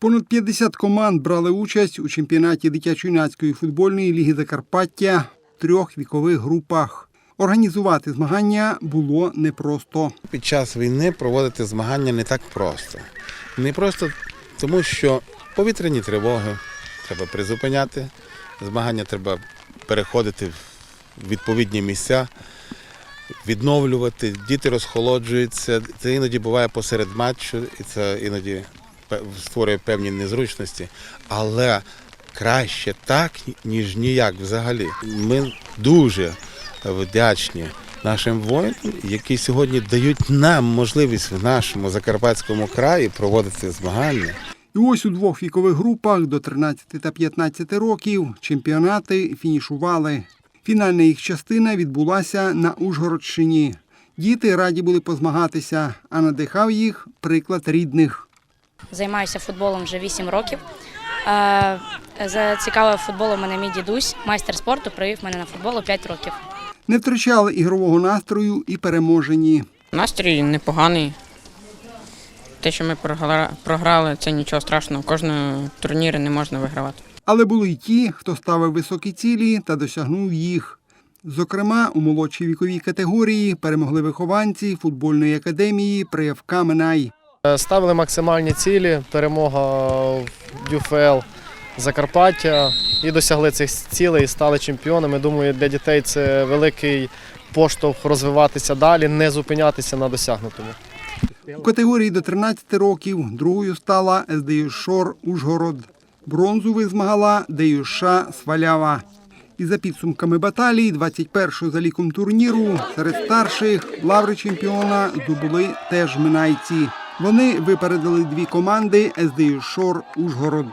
Понад 50 команд брали участь у чемпіонаті дитячо-юнацької футбольної ліги Закарпаття в трьох вікових групах. Організувати змагання було непросто. Під час війни проводити змагання не так просто. Не просто тому, що повітряні тривоги треба призупиняти, змагання треба переходити в відповідні місця, відновлювати, діти розхолоджуються. Це іноді буває посеред матчу, і це іноді створює певні незручності. Але краще так, ніж ніяк взагалі. Ми дуже вдячні нашим воїнам, які сьогодні дають нам можливість в нашому Закарпатському краї проводити змагання. І ось у двох вікових групах до 13 та 15 років чемпіонати фінішували. Фінальна їх частина відбулася на Ужгородщині. Діти раді були позмагатися, а надихав їх приклад рідних. Займаюся футболом вже 8 років. Е, Зацікавив футболом мене мій дідусь, майстер спорту, привів мене на футбол у 5 років. Не втрачали ігрового настрою і переможені. Настрій непоганий. Те, що ми програли, це нічого страшного. Кожного турніру не можна вигравати. Але були й ті, хто ставив високі цілі та досягнув їх. Зокрема, у молодшій віковій категорії перемогли вихованці футбольної академії ПРФК Минай. Е, Ставили максимальні цілі, перемога в ДЮФЛ Закарпаття і досягли цих цілей, і стали чемпіонами. Думаю, для дітей це великий поштовх розвиватися далі, не зупинятися на досягнутому. У категорії до 13 років другою стала СДЮ Шор Ужгород. Бронзу визмагала ДЮШ Свалява. І за підсумками баталії 21-го за ліком турніру серед старших лаври чемпіона здобули теж минайці. Вони випередили дві команди СДЮ Шор Ужгород.